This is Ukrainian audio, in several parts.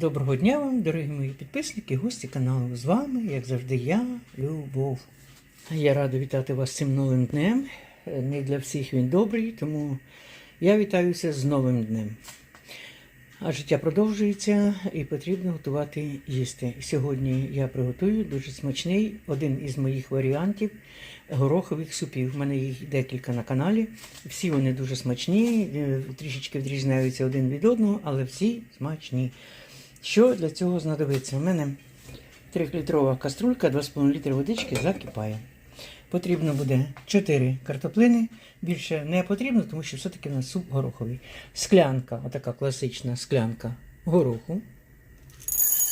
Доброго дня вам, дорогі мої підписники, гості каналу. З вами, як завжди, я, Любов. Я рада вітати вас цим новим днем. Не для всіх він добрий, тому я вітаюся з новим днем. А життя продовжується і потрібно готувати їсти. Сьогодні я приготую дуже смачний один із моїх варіантів горохових супів. У мене їх декілька на каналі. Всі вони дуже смачні, е, трішечки відрізняються один від одного, але всі смачні. Що для цього знадобиться? У мене 3-літрова каструлька, 2,5 літри водички закипає. Потрібно буде 4 картоплини. Більше не потрібно, тому що все-таки у нас суп гороховий. Склянка, отака класична склянка гороху.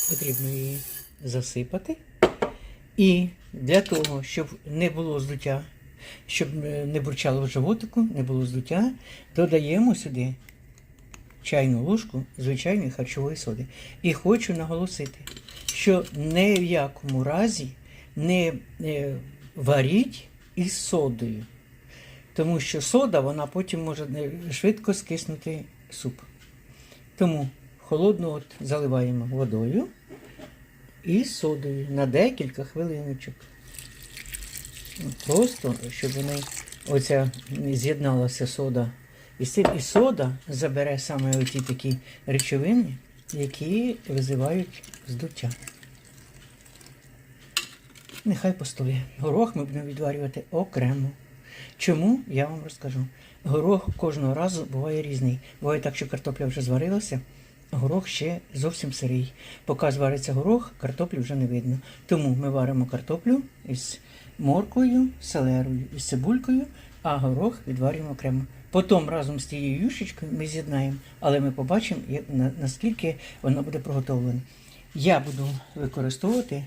Потрібно її засипати. І для того, щоб не було здуття, щоб е, не бурчало в животику, не було здуття, додаємо сюди чайну ложку звичайної харчової соди. І хочу наголосити, що ні в якому разі не е, варіть із содою. Тому що сода вона потім може е, швидко скиснути суп. Тому холодну от заливаємо водою і содою на декілька хвилиночок. Просто, щоб вони оця з'єдналася сода і цим і сода забере саме оті такі речовини, які визивають здуття. Нехай постоє. Горох ми будемо відварювати окремо. Чому? Я вам розкажу. Горох кожного разу буває різний. Буває так, що картопля вже зварилася, горох ще зовсім сирий. Поки звариться горох, картоплі вже не видно. Тому ми варимо картоплю із моркою, селерою, із цибулькою, а горох відварюємо окремо. Потім разом з тією юшечкою ми з'єднаємо, але ми побачимо, як- на- наскільки воно буде приготовлене. Я буду використовувати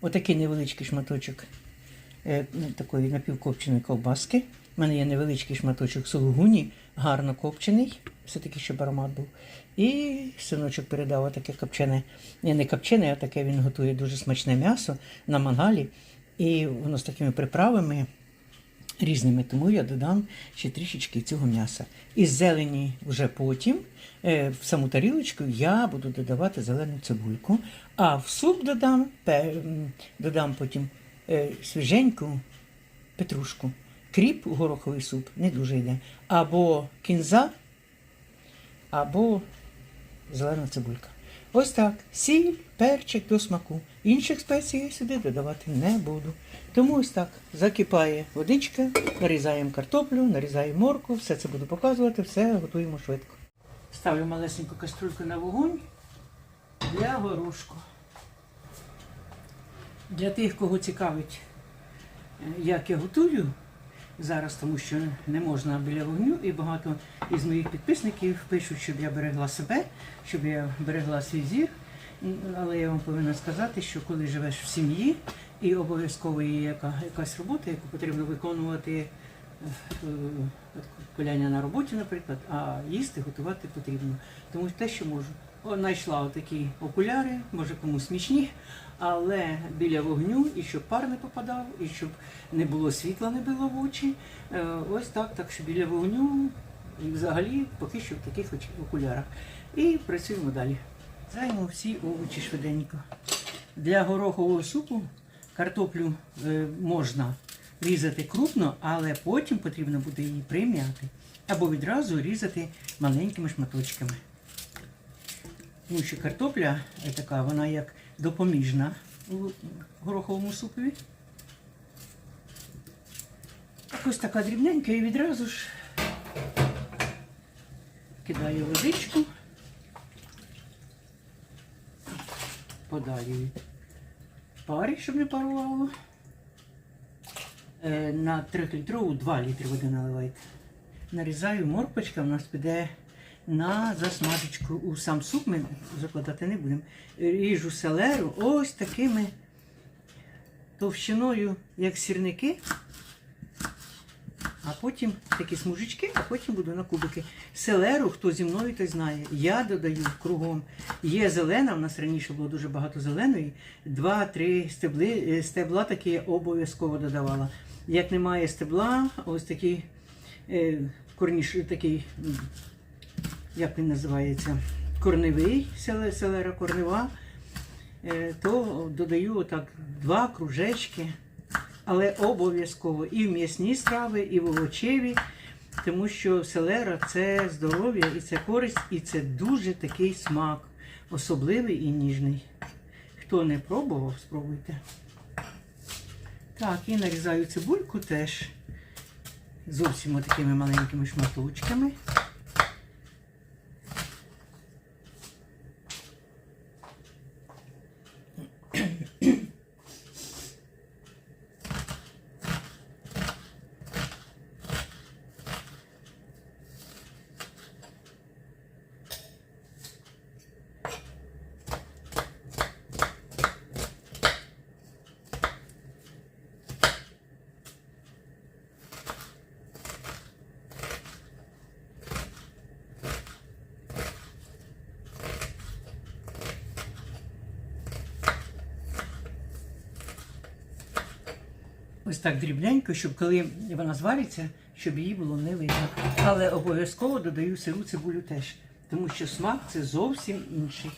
отакий невеличкий шматочок е, такої напівкопченої ковбаски. У мене є невеличкий шматочок сулугуні, гарно копчений, все-таки, щоб аромат був. І синочок передав таке копчене, ні, не копчене, а таке він готує дуже смачне м'ясо на мангалі. І воно з такими приправами різними, тому я додам ще трішечки цього м'яса. Із зелені вже потім е, в саму тарілочку я буду додавати зелену цибульку, а в суп додам, додам потім е, свіженьку петрушку. Кріп гороховий суп не дуже йде. Або кінза, або зелена цибулька. Ось так. Сіль, перчик до смаку. Інших спецій я сюди додавати не буду. Тому ось так закипає водичка, нарізаємо картоплю, нарізаємо морку, все це буду показувати, все готуємо швидко. Ставлю малесеньку каструльку на вогонь для горошку. Для тих, кого цікавить, е, як я готую зараз, тому що не можна біля вогню, і багато із моїх підписників пишуть, щоб я берегла себе, щоб я берегла свій зір. Але я вам повинна сказати, що коли живеш в сім'ї і обов'язково є яка, якась робота, яку потрібно виконувати е, коляння на роботі, наприклад, а їсти готувати потрібно. Тому те, що можу. О, знайшла отакі окуляри, може комусь смішні, але біля вогню, і щоб пар не попадав, і щоб не було світла, не било в очі. Е, Ось так, так що біля вогню і взагалі поки що в таких окулярах. І працюємо далі. Займо всі овочі швиденько. Для горохового супу картоплю е, можна різати крупно, але потім потрібно буде її прим'яти або відразу різати маленькими шматочками. Тому що картопля е, така, вона як допоміжна у гороховому супові. Ось така дрібненька і відразу ж кидаю водичку. Подалі парі, щоб не парувало. Е, На 3 літрову 2 літри води наливайте. Нарізаю морпочка, в нас піде на засмажечку. У сам суп ми закладати не будемо. Ріжу селеру ось такими товщиною, як сірники. А потім такі смужечки, а потім буду на кубики. Селеру, хто зі мною, той знає. Я додаю кругом. Є зелена, в нас раніше було дуже багато зеленої. Два-три стебли, е, стебла такі я обов'язково додавала. Як немає стебла, ось такий е, корніш, такий, як він називається, корневий, селера корнева, е, то додаю отак два кружечки, але обов'язково і в м'ясні страви, і в овочеві, тому що селера це здоров'я і це користь, і це дуже такий смак, особливий і ніжний. Хто не пробував, спробуйте. Так, і нарізаю цибульку теж зовсім такими маленькими шматочками. Ось так дрібненько, щоб коли вона звариться, щоб її було не видно. Але обов'язково додаю сиру цибулю теж, тому що смак це зовсім інший.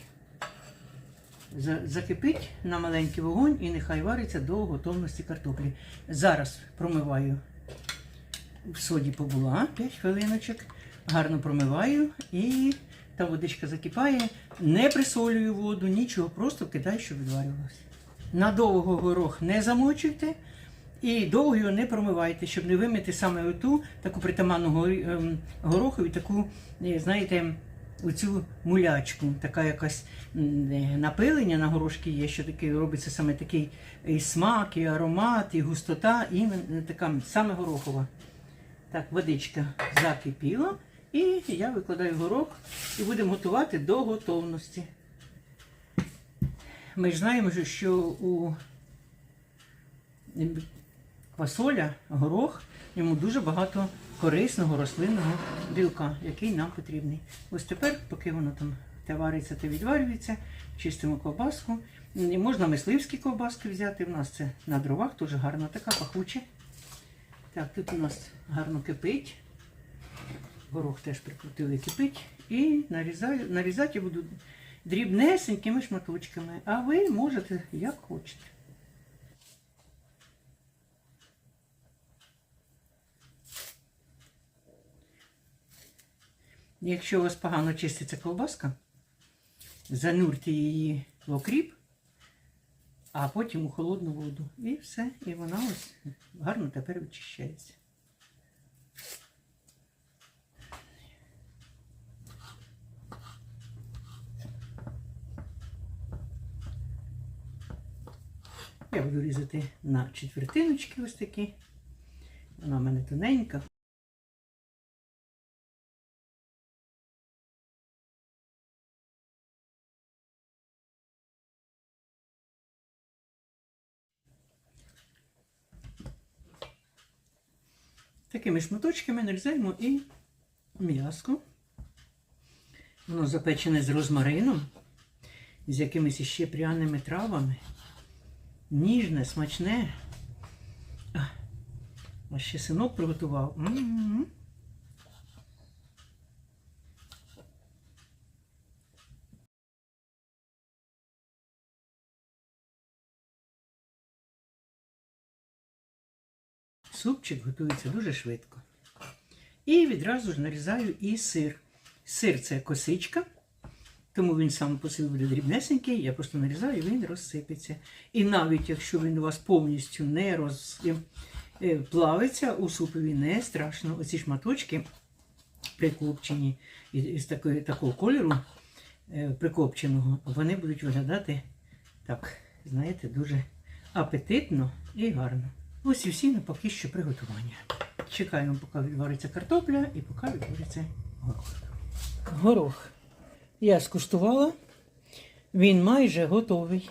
Закипить на маленький вогонь і нехай вариться до готовності картоплі. Зараз промиваю в соді побула 5 хвилиночок, гарно промиваю і та водичка закипає. Не присолюю воду, нічого, просто кидаю, щоб відварювалося. Надовго горох не замочуйте і довго його не промивайте, щоб не вимити саме оту таку притаманну ем, горохові, таку, е, знаєте, оцю мулячку, така якась е, напилення на горошки є, що таке робиться саме такий і смак, і аромат, і густота, і така саме горохова. Так, водичка закипіла, і я викладаю горох і будемо готувати до готовності. Ми ж знаємо, що у квасоля, горох, в ньому дуже багато корисного рослинного білка, який нам потрібний. Ось тепер, поки воно там те вариться, те відварюється, чистимо ковбаску. І можна мисливські ковбаски взяти. У нас це на дровах, дуже гарна така пахуча. Так, тут у нас гарно кипить. Горох теж прикрутили кипить. І нарізаю, нарізати я буду дрібнесенькими шматочками. А ви можете як хочете. Якщо у вас погано чиститься ковбаска, занурте її в окріп, а потім у холодну воду. І все, і вона ось гарно тепер очищається. Я буду різати на четвертиночки ось такі. Вона в мене тоненька. Такими шматочками нарізаємо і м'яско. Воно запечене з розмарином, з якимись іще пряними травами. Ніжне, смачне. А, ще синок приготував. М-м-м. Супчик готується дуже швидко. І відразу ж нарізаю і сир. Сир це косичка, тому він сам по собі буде дрібнесенький, я просто нарізаю, і він розсипеться. І навіть якщо він у вас повністю не розплавиться, у супові не страшно. Оці шматочки прикопчені із із такої, такого кольору е, прикопченого, вони будуть виглядати так, знаєте, дуже апетитно і гарно. Ось і всі на поки що приготування. Чекаємо, поки відвариться картопля і поки відвариться горох. Горох я скуштувала, він майже готовий.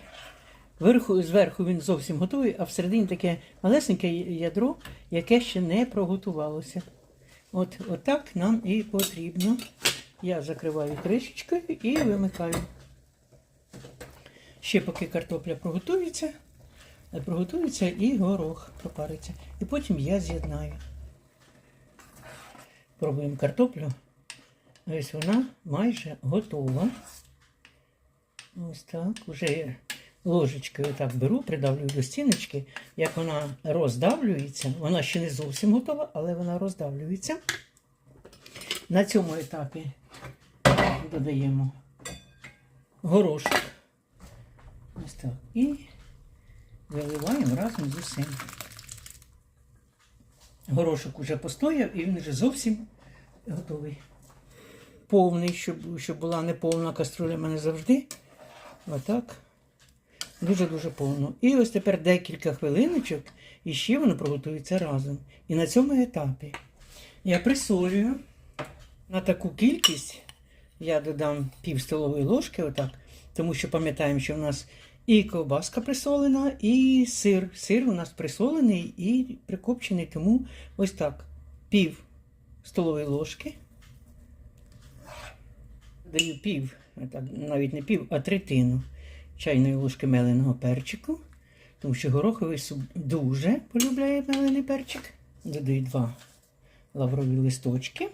Верху, зверху він зовсім готовий, а всередині таке малесеньке ядро, яке ще не проготувалося. От, от так нам і потрібно. Я закриваю кришечкою і вимикаю. Ще поки картопля проготується, проготується і горох пропариться. І потім я з'єднаю. Пробуємо картоплю. Ось вона майже готова. Ось так. Уже ложечкою так беру, придавлюю до стіночки. Як вона роздавлюється, вона ще не зовсім готова, але вона роздавлюється. На цьому етапі додаємо горошок. Ось так. І виливаємо разом з усім. Горошок уже постояв і він вже зовсім готовий. Повний, щоб, щоб була не повна каструля в мене завжди. Отак. Дуже-дуже повно. І ось тепер декілька хвилиночок, і ще воно приготується разом. І на цьому етапі я присолюю на таку кількість, я додам пів столової ложки, отак, тому що пам'ятаємо, що в нас і ковбаска присолена, і сир. Сир у нас присолений і прикопчений, тому ось так. Пів столової ложки. Даю пів, навіть не пів, а третину чайної ложки меленого перчику, тому що гороховий суп дуже полюбляє мелений перчик. Додаю два лаврові листочки.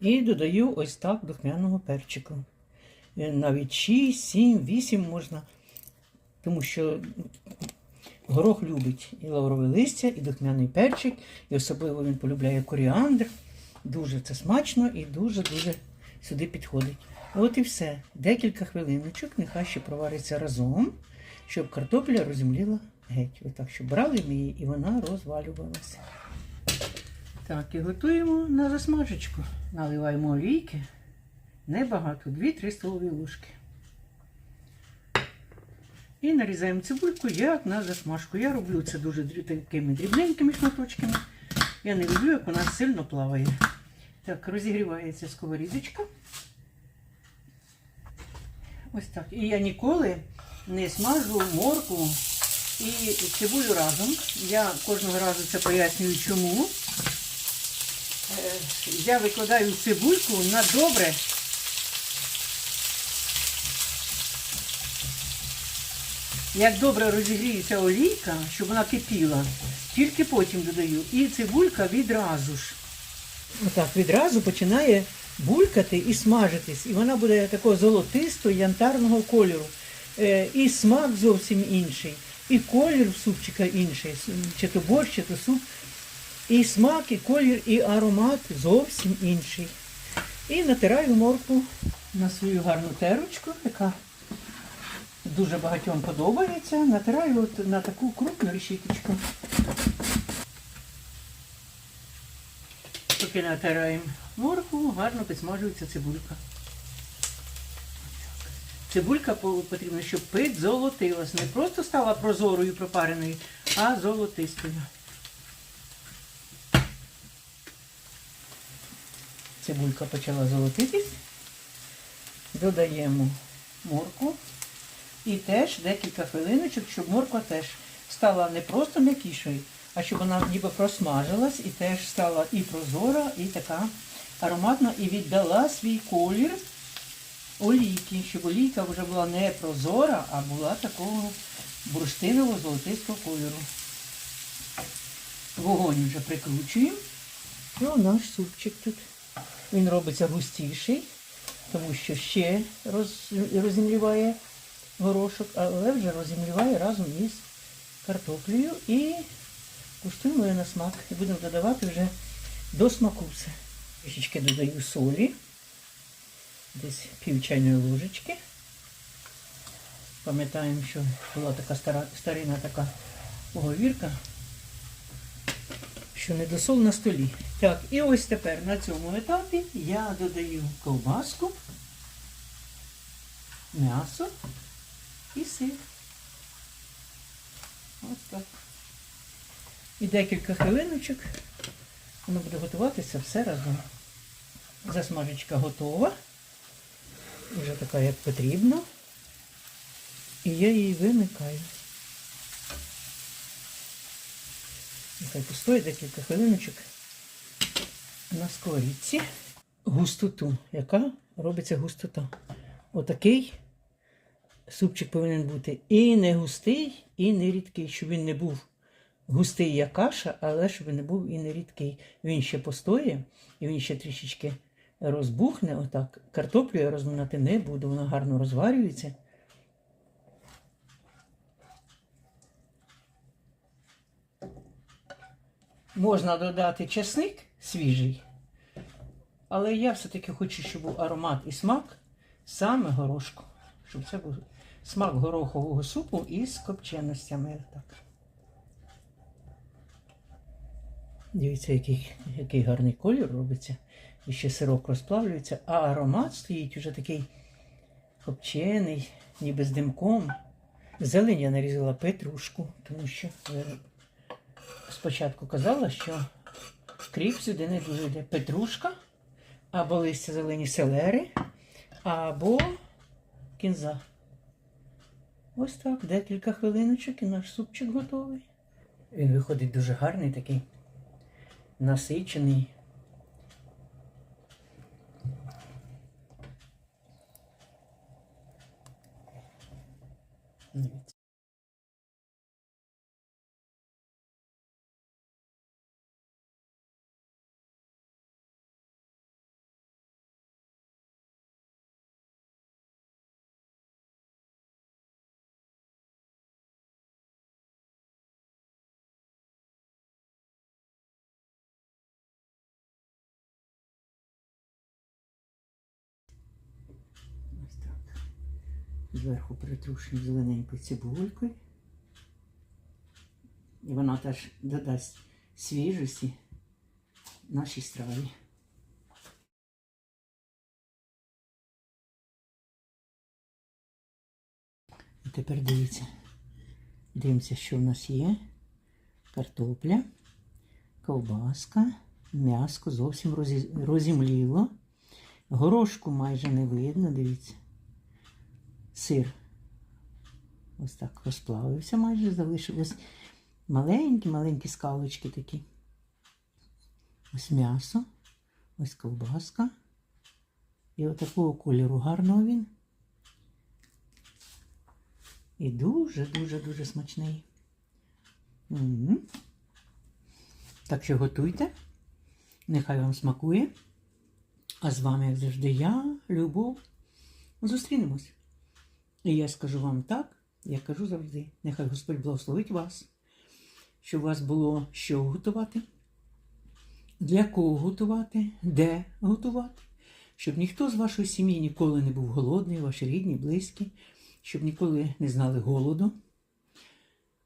І додаю ось так духмяного перчику. Е, Навіть 6, 7, 8 можна, тому що горох любить і лаврове листя, і духмяний перчик, і особливо він полюбляє коріандр. Дуже це смачно і дуже-дуже сюди підходить. От і все. Декілька хвилиночок, нехай ще провариться разом, щоб картопля розімліла геть. Отак, щоб брали ми її і вона розвалювалася. Так, і готуємо на засмажечку. Наливаємо олійки. Небагато, 2-3 столові ложки. І нарізаємо цибульку як на засмажку. Я роблю це дуже такими дрібненькими шматочками. Я не люблю, як вона сильно плаває. Так, розігрівається сковорідочка. Ось так. І я ніколи не смажу морку і цибулю разом. Я кожного разу це пояснюю, чому. Е, Я викладаю цибульку на добре. Як добре розігріється олійка, щоб вона кипіла, тільки потім додаю. І цибулька відразу ж. Отак, відразу починає булькати і смажитись. І вона буде такого золотистого янтарного кольору. Е, і смак зовсім інший, і колір супчика інший, чи то борщ, чи то суп. І смак, і колір, і аромат зовсім інший. І натираю морку на свою гарну терочку, яка дуже багатьом подобається. Натираю от на таку крупну решіточку. Поки натираємо моркву, гарно підсмажується цибулька. Цибулька по- потрібно, щоб підзолотилась. Не просто стала прозорою пропареною, а золотистою. Цибулька почала золотитись. Додаємо морку. І теж декілька хвилиночок, щоб морква теж стала не просто м'якішою, а щоб вона ніби просмажилась і теж стала і прозора, і така ароматна, і віддала свій колір олійки, щоб олійка вже була не прозора, а була такого бурштиново-золотистого кольору. Вогонь вже прикручуємо. І наш супчик тут. Він робиться густіший, тому що ще роз, розімліває горошок, але вже розімліває разом із картоплею і куштуємо на смак. І будемо додавати вже до смаку все. Трішечки додаю солі, десь пів чайної ложечки. Пам'ятаємо, що була така стара, старина така поговірка, що недосол на столі. Так, і ось тепер на цьому етапі я додаю ковбаску, м'ясо сир. Ось так. І декілька хвилиночок воно буде готуватися все разом. Засмажечка готова. Вже така, як потрібно. І я її вимикаю. Нехай постоїть декілька хвилиночок на сковорідці. Густоту. Яка робиться густота? Отакий супчик повинен бути і не густий, і не рідкий, щоб він не був густий як каша, але щоб не був і не рідкий. Він ще постоє, і він ще трішечки розбухне. Отак. Картоплю я розминати не буду, вона гарно розварюється. Можна додати чесник свіжий, але я все-таки хочу, щоб був аромат і смак саме горошку. Щоб це був смак горохового супу із копченостями. Так. Дивіться, який, який гарний колір робиться. І ще сирок розплавлюється, а аромат стоїть уже такий копчений, ніби з димком. Зелень я нарізала петрушку, тому що спочатку казала, що кріп сюди не дуже йде. Петрушка, або листя зелені селери, або кінза. Ось так, декілька хвилиночок і наш супчик готовий. Він виходить дуже гарний такий, насичений. Дивіться. Зверху притрушуємо зелененькою цибулькою. І вона теж додасть свіжості нашій страві. Тепер дивіться. Дивимося, що в нас є. Картопля, ковбаска, м'яско зовсім розі- розімліло. Горошку майже не видно, дивіться. Сир. Ось так розплавився майже, залишилось маленькі-маленькі скалочки такі. Ось м'ясо, ось ковбаска. І отакого кольору гарного він. І дуже-дуже-дуже смачний. Мгм. Так що готуйте. Нехай вам смакує. А з вами, як завжди, я, Любов. Зустрінемось. І я скажу вам так, як кажу завжди. Нехай Господь благословить вас, щоб у вас було що готувати, для кого готувати, де готувати, щоб ніхто з вашої сім'ї ніколи не був голодний, ваші рідні, близькі, щоб ніколи не знали голоду.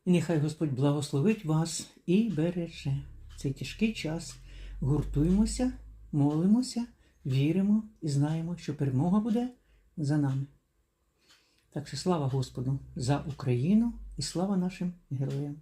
І нехай Господь благословить вас і береже цей тяжкий час. Гуртуємося, молимося, віримо і знаємо, що перемога буде за нами. Так що слава Господу за Україну і слава нашим героям.